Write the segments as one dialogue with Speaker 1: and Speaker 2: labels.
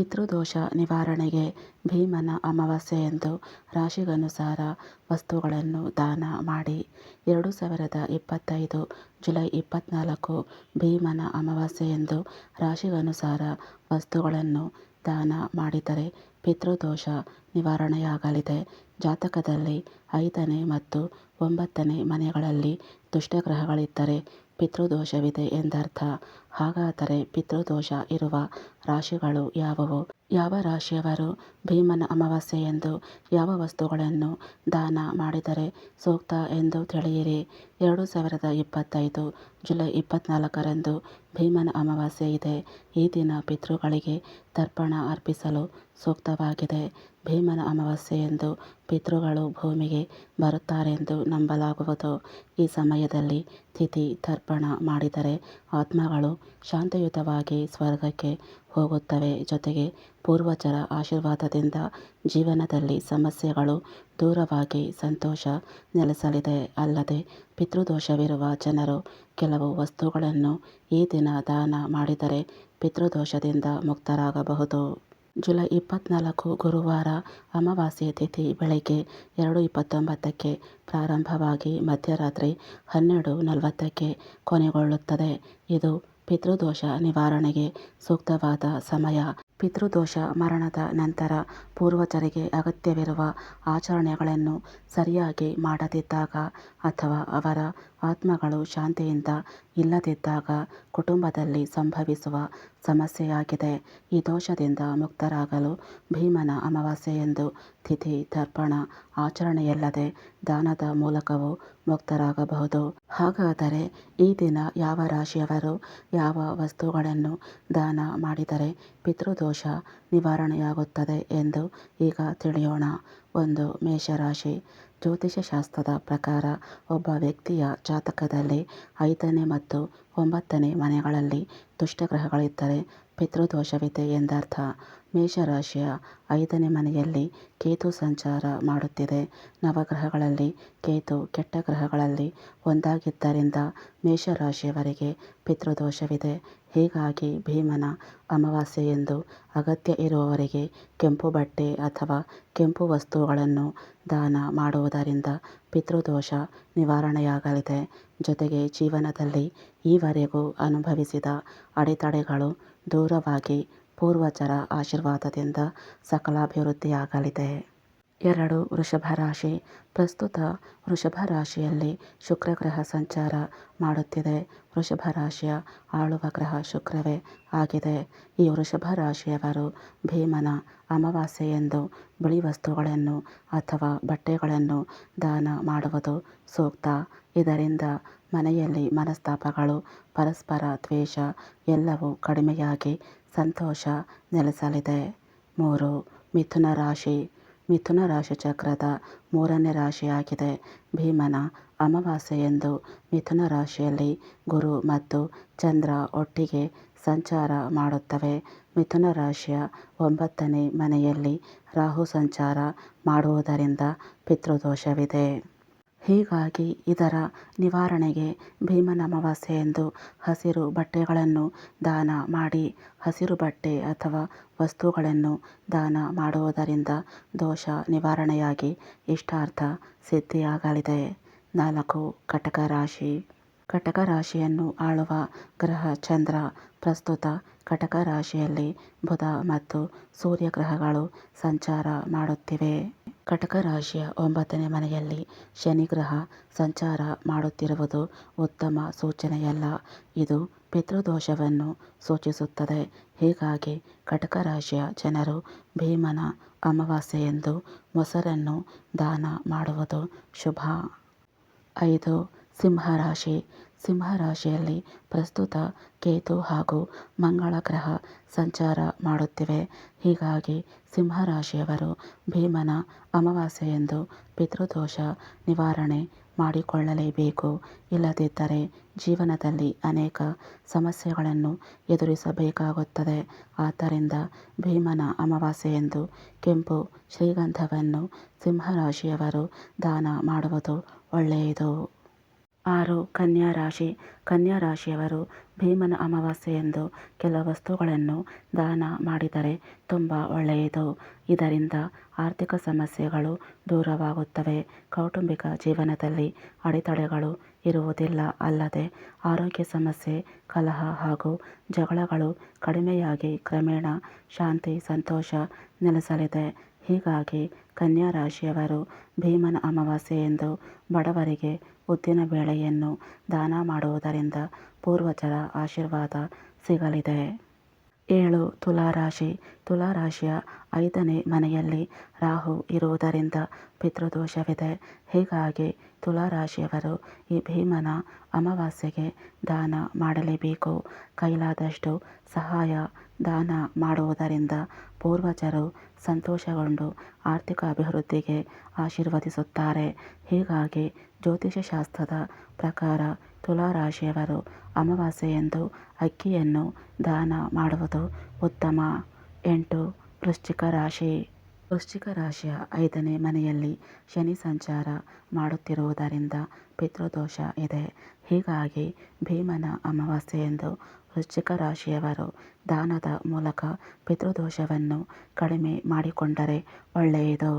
Speaker 1: ಪಿತೃದೋಷ ನಿವಾರಣೆಗೆ ಭೀಮನ ಅಮಾವಾಸ್ಯೆಯಂದು ರಾಶಿಗನುಸಾರ ವಸ್ತುಗಳನ್ನು ದಾನ ಮಾಡಿ. ಎರಡು ಸಾವಿರದ ಇಪ್ಪತ್ತೈದು ಜುಲೈ ಇಪ್ಪತ್ತ್ನಾಲ್ಕು ಭೀಮನ ಅಮಾವಾಸ್ಯೆಯಂದು ರಾಶಿಗನುಸಾರ ವಸ್ತುಗಳನ್ನು ದಾನ ಮಾಡಿದರೆ ಪಿತೃದೋಷ ನಿವಾರಣೆಯಾಗಲಿದೆ. ಜಾತಕದಲ್ಲಿ ಐದನೇ ಮತ್ತು ಒಂಬತ್ತನೇ ಮನೆಗಳಲ್ಲಿ ದುಷ್ಟಗ್ರಹಗಳಿದ್ದರೆ ಪಿತೃದೋಷವಿದೆ ಎಂದರ್ಥ. ಹಾಗಾದರೆ ಪಿತೃದೋಷ ಇರುವ ರಾಶಿಗಳು ಯಾವುವು? ಯಾವ ರಾಶಿಯವರು ಭೀಮನ ಅಮಾವಾಸ್ಯೆಯಂದು ಯಾವ ವಸ್ತುಗಳನ್ನು ದಾನ ಮಾಡಿದರೆ ಸೂಕ್ತ ಎಂದು ತಿಳಿಯಿರಿ. ಎರಡು ಸಾವಿರದ ಇಪ್ಪತ್ತೈದು ಜುಲೈ ಇಪ್ಪತ್ತ್ನಾಲ್ಕರಂದು ಭೀಮನ ಅಮಾವಾಸ್ಯೆ ಇದೆ. ಈ ದಿನ ಪಿತೃಗಳಿಗೆ ತರ್ಪಣ ಅರ್ಪಿಸಲು ಸೂಕ್ತವಾಗಿದೆ. ಭೀಮನ ಅಮಾವಾಸ್ಯೆಯಂದು ಪಿತೃಗಳು ಭೂಮಿಗೆ ಬರುತ್ತಾರೆಂದು ನಂಬಲಾಗುವುದು. ಈ ಸಮಯದಲ್ಲಿ ತಿಥಿ ತರ್ಪಣ ಮಾಡಿದರೆ ಆತ್ಮಗಳು ಶಾಂತಿಯುತವಾಗಿ ಸ್ವರ್ಗಕ್ಕೆ ಹೋಗುತ್ತವೆ. ಜೊತೆಗೆ ಪೂರ್ವಜರ ಆಶೀರ್ವಾದದಿಂದ ಜೀವನದಲ್ಲಿ ಸಮಸ್ಯೆಗಳು ದೂರವಾಗಿ ಸಂತೋಷ ನೆಲೆಸಲಿದೆ. ಅಲ್ಲದೆ ಪಿತೃದೋಷವಿರುವ ಜನರು ಕೆಲವು ವಸ್ತುಗಳನ್ನು ಈ ದಿನ ದಾನ ಮಾಡಿದರೆ ಪಿತೃದೋಷದಿಂದ ಮುಕ್ತರಾಗಬಹುದು. ಜುಲೈ ಇಪ್ಪತ್ತ್ನಾಲ್ಕು ಗುರುವಾರ ಅಮಾವಾಸ್ಯೆ ತಿಥಿ ಬೆಳಗ್ಗೆ ಎರಡು ಇಪ್ಪತ್ತೊಂಬತ್ತಕ್ಕೆ ಪ್ರಾರಂಭವಾಗಿ ಮಧ್ಯರಾತ್ರಿ ಹನ್ನೆರಡು ನಲವತ್ತಕ್ಕೆ ಕೊನೆಗೊಳ್ಳುತ್ತದೆ. ಇದು ಪಿತೃದೋಷ ನಿವಾರಣೆಗೆ ಸೂಕ್ತವಾದ ಸಮಯ. ಪಿತೃದೋಷ ಮರಣದ ನಂತರ ಪೂರ್ವಜರಿಗೆ ಅಗತ್ಯವಿರುವ ಆಚರಣೆಗಳನ್ನು ಸರಿಯಾಗಿ ಮಾಡದಿದ್ದಾಗ ಅಥವಾ ಅವರ ಆತ್ಮಗಳು ಶಾಂತಿಯಿಂದ ಇಲ್ಲದಿದ್ದಾಗ ಕುಟುಂಬದಲ್ಲಿ ಸಂಭವಿಸುವ ಸಮಸ್ಯೆಯಾಗಿದೆ. ಈ ದೋಷದಿಂದ ಮುಕ್ತರಾಗಲು ಭೀಮನ ಅಮಾವಾಸ್ಯೆಯಂದು ತಿಥಿ ತರ್ಪಣ ಆಚರಣೆಯಲ್ಲದೆ ದಾನದ ಮೂಲಕವೂ ಮುಕ್ತರಾಗಬಹುದು. ಹಾಗಾದರೆ ಈ ದಿನ ಯಾವ ರಾಶಿಯವರು ಯಾವ ವಸ್ತುಗಳನ್ನು ದಾನ ಮಾಡಿದರೆ ಪಿತೃದೋಷ ನಿವಾರಣೆಯಾಗುತ್ತದೆ ಎಂದು ಈಗ ತಿಳಿಯೋಣ. ಒಂದು ಮೇಷರಾಶಿ. ಜ್ಯೋತಿಷ್ಯಶಾಸ್ತ್ರದ ಪ್ರಕಾರ ಒಬ್ಬ ವ್ಯಕ್ತಿಯ ಜಾತಕದಲ್ಲಿ ಐದನೇ ಮತ್ತು ಒಂಬತ್ತನೇ ಮನೆಗಳಲ್ಲಿ ದುಷ್ಟಗ್ರಹಗಳಿದ್ದರೆ ಪಿತೃದೋಷವಿದೆ ಎಂದರ್ಥ. ಮೇಷರಾಶಿಯ ಐದನೇ ಮನೆಯಲ್ಲಿ ಕೇತು ಸಂಚಾರ ಮಾಡುತ್ತಿದೆ. ನವಗ್ರಹಗಳಲ್ಲಿ ಕೇತು ಕೆಟ್ಟ ಗ್ರಹಗಳಲ್ಲಿ ಒಂದಾಗಿದ್ದರಿಂದ ಮೇಷರಾಶಿಯವರಿಗೆ ಪಿತೃದೋಷವಿದೆ. ಹೀಗಾಗಿ ಭೀಮನ ಅಮಾವಾಸ್ಯೆಯಂದು ಅಗತ್ಯ ಇರುವವರಿಗೆ ಕೆಂಪು ಬಟ್ಟೆ ಅಥವಾ ಕೆಂಪು ವಸ್ತುಗಳನ್ನು ದಾನ ಮಾಡುವುದರಿಂದ ಪಿತೃದೋಷ ನಿವಾರಣೆಯಾಗಲಿದೆ. ಜೊತೆಗೆ ಜೀವನದಲ್ಲಿ ಈವರೆಗೂ ಅನುಭವಿಸಿದ ಅಡೆತಡೆಗಳು ದೂರವಾಗಿ ಪೂರ್ವಜರ ಆಶೀರ್ವಾದದಿಂದ ಸಕಲಾಭಿವೃದ್ಧಿಯಾಗಲಿದೆ ಎರಡು, ವೃಷಭ ರಾಶಿ. ಪ್ರಸ್ತುತ ವೃಷಭ ರಾಶಿಯಲ್ಲಿ ಶುಕ್ರ ಗ್ರಹ ಸಂಚಾರ ಮಾಡುತ್ತಿದೆ. ವೃಷಭ ರಾಶಿಯ ಆಳುವ ಗ್ರಹ ಶುಕ್ರವೇ ಆಗಿದೆ. ಈ ವೃಷಭ ರಾಶಿಯವರು ಭೀಮನ ಅಮಾವಾಸ್ಯೆಯಂದು ಬಿಳಿ ವಸ್ತುಗಳನ್ನು ಅಥವಾ ಬಟ್ಟೆಗಳನ್ನು ದಾನ ಮಾಡುವುದು ಸೂಕ್ತ. ಇದರಿಂದ ಮನೆಯಲ್ಲಿ ಮನಸ್ತಾಪಗಳು, ಪರಸ್ಪರ ದ್ವೇಷ ಎಲ್ಲವೂ ಕಡಿಮೆಯಾಗಿ ಸಂತೋಷ ನೆಲೆಸಲಿದೆ. ಮೂರು, ಮಿಥುನ ರಾಶಿ. ಮಿಥುನ ರಾಶಿ ಚಕ್ರದ ಮೂರನೇ ರಾಶಿಯಾಗಿದೆ. ಭೀಮನ ಅಮಾವಾಸ್ಯೆಯಂದು ಮಿಥುನ ರಾಶಿಯಲ್ಲಿ ಗುರು ಮತ್ತು ಚಂದ್ರ ಒಟ್ಟಿಗೆ ಸಂಚಾರ ಮಾಡುತ್ತವೆ. ಮಿಥುನ ರಾಶಿಯ ಒಂಬತ್ತನೇ ಮನೆಯಲ್ಲಿ ರಾಹು ಸಂಚಾರ ಮಾಡುವುದರಿಂದ ಪಿತೃದೋಷವಿದೆ. ಹೀಗಾಗಿ ಇದರ ನಿವಾರಣೆಗೆ ಭೀಮನ ಅಮಾವಾಸ್ಯೆಯಂದು ಹಸಿರು ಬಟ್ಟೆಗಳನ್ನು ದಾನ ಮಾಡಿ, ಹಸಿರು ಬಟ್ಟೆ ಅಥವಾ ವಸ್ತುಗಳನ್ನು ದಾನ ಮಾಡುವುದರಿಂದ ದೋಷ ನಿವಾರಣೆಯಾಗಿ ಇಷ್ಟಾರ್ಥ ಸಿದ್ಧಿಯಾಗಲಿದೆ. ನಾಲ್ಕು, ಕಟಕ ರಾಶಿ. ಕಟಕ ರಾಶಿಯನ್ನು ಆಳುವ ಗ್ರಹ ಚಂದ್ರ, ಪ್ರಸ್ತುತ ಕಟಕ ರಾಶಿಯಲ್ಲಿ ಬುಧ ಮತ್ತು ಸೂರ್ಯ ಗ್ರಹಗಳು ಸಂಚಾರ ಮಾಡುತ್ತಿವೆ. ಕಟಕ ರಾಶಿಯ ಒಂಬತ್ತನೇ ಮನೆಯಲ್ಲಿ ಶನಿ ಗ್ರಹ ಸಂಚಾರ ಮಾಡುತ್ತಿರುವುದು ಉತ್ತಮ ಸೂಚನೆಯಲ್ಲ. ಇದು ಪಿತೃದೋಷವನ್ನು ಸೂಚಿಸುತ್ತದೆ. ಹೀಗಾಗಿ ಕಟಕ ರಾಶಿಯ ಜನರು ಭೀಮನ ಅಮಾವಾಸ್ಯೆಯಂದು ಮೊಸರನ್ನು ದಾನ ಮಾಡುವುದು ಶುಭ. ಐದು ಸಿಂಹರಾಶಿ ಸಿಂಹರಾಶಿಯಲ್ಲಿ ಪ್ರಸ್ತುತ ಕೇತು ಹಾಗೂ ಮಂಗಳ ಗ್ರಹ ಸಂಚಾರ ಮಾಡುತ್ತಿವೆ. ಹೀಗಾಗಿ ಸಿಂಹರಾಶಿಯವರು ಭೀಮನ ಅಮಾವಾಸ್ಯೆಯಂದು ಪಿತೃದೋಷ ನಿವಾರಣೆ ಮಾಡಿಕೊಳ್ಳಲೇಬೇಕು. ಇಲ್ಲದಿದ್ದರೆ ಜೀವನದಲ್ಲಿ ಅನೇಕ ಸಮಸ್ಯೆಗಳನ್ನು ಎದುರಿಸಬೇಕಾಗುತ್ತದೆ. ಆದ್ದರಿಂದ ಭೀಮನ ಅಮಾವಾಸ್ಯೆಯಂದು ಕೆಂಪು ಶ್ರೀಗಂಧವನ್ನು ಸಿಂಹರಾಶಿಯವರು ದಾನ ಮಾಡುವುದು ಒಳ್ಳೆಯದು. ಆರು ಕನ್ಯಾ ರಾಶಿ. ಕನ್ಯಾ ರಾಶಿಯವರು ಭೀಮನ ಅಮಾವಾಸ್ಯೆಯಂದು ಕೆಲ ವಸ್ತುಗಳನ್ನು ದಾನ ಮಾಡಿದರೆ ತುಂಬ ಒಳ್ಳೆಯದು. ಇದರಿಂದ ಆರ್ಥಿಕ ಸಮಸ್ಯೆಗಳು ದೂರವಾಗುತ್ತವೆ. ಕೌಟುಂಬಿಕ ಜೀವನದಲ್ಲಿ ಅಡೆತಡೆಗಳು ಇರುವುದಿಲ್ಲ ಅಲ್ಲದೆ ಆರೋಗ್ಯ ಸಮಸ್ಯೆ, ಕಲಹ ಹಾಗೂ ಜಗಳಗಳು ಕಡಿಮೆಯಾಗಿ ಕ್ರಮೇಣ ಶಾಂತಿ, ಸಂತೋಷ ನೆಲೆಸಲಿದೆ. ಹೀಗಾಗಿ ಕನ್ಯಾ ರಾಶಿಯವರು ಭೀಮನ ಅಮಾವಾಸ್ಯೆಯಂದು ಬಡವರಿಗೆ ಉದ್ದಿನ ಬೇಳೆಯನ್ನು ದಾನ ಮಾಡುವುದರಿಂದ ಪೂರ್ವಜರ ಆಶೀರ್ವಾದ ಸಿಗಲಿದೆ. ಏಳು, ತುಲಾರಾಶಿ. ತುಲಾರಾಶಿಯ ಐದನೇ ಮನೆಯಲ್ಲಿ ರಾಹು ಇರುವುದರಿಂದ ಪಿತೃದೋಷವಿದೆ. ಹೀಗಾಗಿ ತುಲಾರಾಶಿಯವರು ಈ ಭೀಮನ ಅಮಾವಾಸ್ಯೆಗೆ ದಾನ ಮಾಡಲೇಬೇಕು. ಕೈಲಾದಷ್ಟು ಸಹಾಯ ದಾನ ಮಾಡುವುದರಿಂದ ಪೂರ್ವಜರು ಸಂತೋಷಗೊಂಡು ಆರ್ಥಿಕ ಅಭಿವೃದ್ಧಿಗೆ ಆಶೀರ್ವದಿಸುತ್ತಾರೆ. ಹೀಗಾಗಿ ಜ್ಯೋತಿಷಶಾಸ್ತ್ರದ ಪ್ರಕಾರ ತುಲಾರಾಶಿಯವರು ಅಮಾವಾಸ್ಯೆಯಂದು ಅಕ್ಕಿಯನ್ನು ದಾನ ಮಾಡುವುದು ಉತ್ತಮ. ಎಂಟು ವೃಶ್ಚಿಕ ರಾಶಿ. ವೃಶ್ಚಿಕ ರಾಶಿಯ ಐದನೇ ಮನೆಯಲ್ಲಿ ಶನಿ ಸಂಚಾರ ಮಾಡುತ್ತಿರುವುದರಿಂದ ಪಿತೃದೋಷ ಇದೆ. ಹೀಗಾಗಿ ಭೀಮನ ಅಮಾವಾಸ್ಯೆಯಂದು ವೃಶ್ಚಿಕ ರಾಶಿಯವರು ದಾನದ ಮೂಲಕ ಪಿತೃದೋಷವನ್ನು ಕಡಿಮೆ ಮಾಡಿಕೊಂಡರೆ ಒಳ್ಳೆಯದು.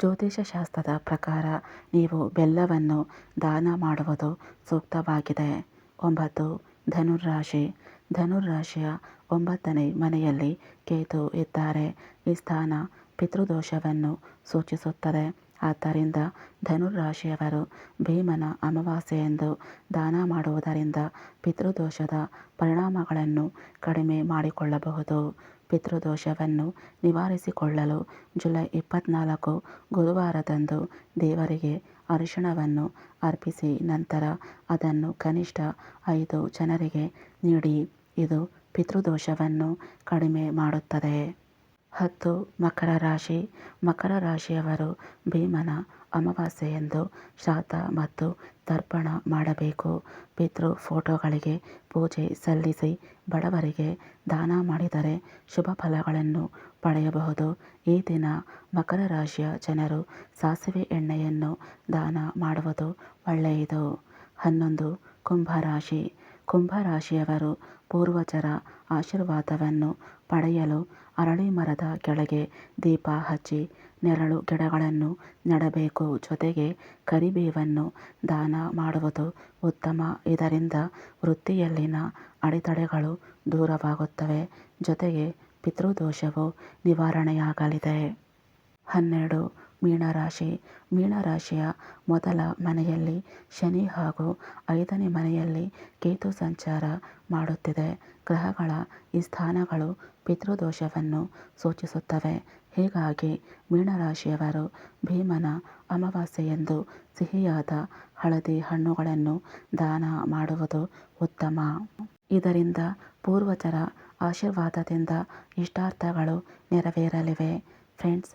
Speaker 1: ಜ್ಯೋತಿಷ್ಯ ಶಾಸ್ತ್ರದ ಪ್ರಕಾರ ನೀವು ಬೆಲ್ಲವನ್ನು ದಾನ ಮಾಡುವುದು ಸೂಕ್ತವಾಗಿದೆ. ಒಂಬತ್ತು ಧನುರಾಶಿ ಧನುರಾಶಿಯ ಒಂಬತ್ತನೇ ಮನೆಯಲ್ಲಿ ಕೇತು ಇದ್ದಾರೆ. ಈ ಸ್ಥಾನ ಪಿತೃದೋಷವನ್ನು ಸೂಚಿಸುತ್ತದೆ. ಆದ್ದರಿಂದ ಧನುರ್ರಾಶಿಯವರು ಭೀಮನ ಅಮಾವಾಸ್ಯೆಯಂದು ದಾನ ಮಾಡುವುದರಿಂದ ಪಿತೃದೋಷದ ಪರಿಣಾಮಗಳನ್ನು ಕಡಿಮೆ ಮಾಡಿಕೊಳ್ಳಬಹುದು. ಪಿತೃದೋಷವನ್ನು ನಿವಾರಿಸಿಕೊಳ್ಳಲು ಜುಲೈ ಇಪ್ಪತ್ತ್ನಾಲ್ಕು ಗುರುವಾರದಂದು ದೇವರಿಗೆ ಅರಿಶಿಣವನ್ನು ಅರ್ಪಿಸಿ ನಂತರ ಅದನ್ನು ಕನಿಷ್ಠ ಐದು ಜನರಿಗೆ ನೀಡಿ. ಇದು ಪಿತೃದೋಷವನ್ನು ಕಡಿಮೆ ಮಾಡುತ್ತದೆ. ಹತ್ತು ಮಕರ ರಾಶಿ. ಮಕರ ರಾಶಿಯವರು ಭೀಮನ ಅಮಾವಾಸ್ಯೆಯಂದು ಶ್ರಾದ್ದ ಮತ್ತು ತರ್ಪಣ ಮಾಡಬೇಕು. ಪಿತೃ ಫೋಟೋಗಳಿಗೆ ಪೂಜೆ ಸಲ್ಲಿಸಿ ಬಡವರಿಗೆ ದಾನ ಮಾಡಿದರೆ ಶುಭ ಫಲಗಳನ್ನು ಪಡೆಯಬಹುದು. ಈ ದಿನ ಮಕರ ರಾಶಿಯ ಜನರು ಸಾಸಿವೆ ಎಣ್ಣೆಯನ್ನು ದಾನ ಮಾಡುವುದು ಒಳ್ಳೆಯದು. ಹನ್ನೊಂದು ಕುಂಭರಾಶಿ ಕುಂಭರಾಶಿಯವರು ಪೂರ್ವಜರ ಆಶೀರ್ವಾದವನ್ನು ಪಡೆಯಲು ಅರಳಿ ಮರದ ಕೆಳಗೆ ದೀಪ ಹಚ್ಚಿ ನೆರಳು ಗಿಡಗಳನ್ನು ನೆಡಬೇಕು. ಜೊತೆಗೆ ಕರಿಬೇವನ್ನು ದಾನ ಮಾಡುವುದು ಉತ್ತಮ. ಇದರಿಂದ ವೃತ್ತಿಯಲ್ಲಿನ ಅಡೆತಡೆಗಳು ದೂರವಾಗುತ್ತವೆ. ಜೊತೆಗೆ ಪಿತೃದೋಷವು ನಿವಾರಣೆಯಾಗಲಿದೆ. ಹನ್ನೆರಡು, ಮೀನರಾಶಿ. ಮೀನರಾಶಿಯ ಮೊದಲ ಮನೆಯಲ್ಲಿ ಶನಿ ಹಾಗೂ ಐದನೇ ಮನೆಯಲ್ಲಿ ಕೇತು ಸಂಚಾರ ಮಾಡುತ್ತಿದೆ. ಗ್ರಹಗಳ ಈ ಸ್ಥಾನಗಳು ಪಿತೃದೋಷವನ್ನು ಸೂಚಿಸುತ್ತವೆ. ಹೀಗಾಗಿ ಮೀನರಾಶಿಯವರು ಭೀಮನ ಅಮಾವಾಸ್ಯೆಯಂದು ಸಿಹಿಯಾದ ಹಳದಿ ಹಣ್ಣುಗಳನ್ನು ದಾನ ಮಾಡುವುದು ಉತ್ತಮ. ಇದರಿಂದ ಪೂರ್ವಜರ ಆಶೀರ್ವಾದದಿಂದ ಇಷ್ಟಾರ್ಥಗಳು ನೆರವೇರಲಿವೆ. ಫ್ರೆಂಡ್ಸ್